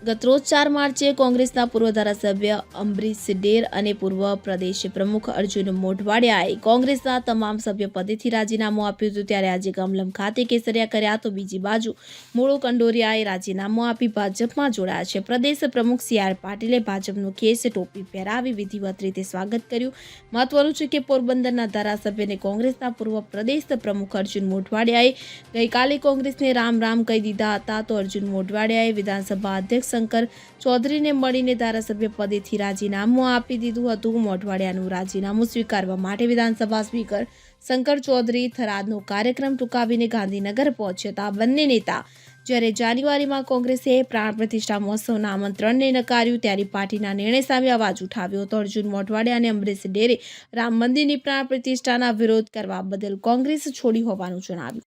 ગતરોજ ચાર માર્ચે કોંગ્રેસના પૂર્વ ધારાસભ્ય અમરીશ ડેર અને પૂર્વ પ્રદેશ પ્રમુખ અર્જુન મોઢવાડિયાએ કોંગ્રેસના તમામ સભ્ય પદેથી રાજીનામું આપ્યું હતું. ત્યારે આજે ગમલમ ખાતે કેસરિયા કર્યા તો બીજી બાજુ મૂળો કંડોરિયાએ રાજીનામું આપી ભાજપમાં જોડાયા છે. પ્રદેશ પ્રમુખ સી આર પાટીલે ભાજપનું કેસ ટોપી પહેરાવી વિધિવત રીતે સ્વાગત કર્યું. મહત્વનું છે કે પોરબંદરના ધારાસભ્યને કોંગ્રેસના પૂર્વ પ્રદેશ પ્રમુખ અર્જુન મોઢવાડિયાએ ગઈકાલે કોંગ્રેસને રામ રામ કહી દીધા હતા. તો અર્જુન મોઢવાડિયાએ વિધાનસભા અધ્યક્ષ શંકર ચૌધરીને મળીને ધારાસભ્ય પદેથી રાજીનામું આપી દીધું હતું. મોઢવાડિયાનું રાજીનામું સ્વીકારવા માટે વિધાનસભા સ્પીકર શંકર ચૌધરી થરાદનો કાર્યક્રમ ટૂંકાવીને ગાંધીનગર પહોંચ્યા બંને નેતા જ્યારે જાન્યુઆરીમાં કોંગ્રેસે પ્રાણ પ્રતિષ્ઠા મહોત્સવના આમંત્રણને નકાર્યું, ત્યારે પાર્ટીના નિર્ણય સામે અવાજ ઉઠાવ્યો હતો. અર્જુન મોઢવાડિયા અને અમરીશ ડેરે રામ મંદિરની પ્રાણ પ્રતિષ્ઠાના વિરોધ કરવા બદલ કોંગ્રેસ છોડી હોવાનું જણાવ્યું.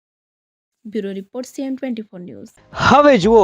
Bureau report CM twenty news. હવે જુઓ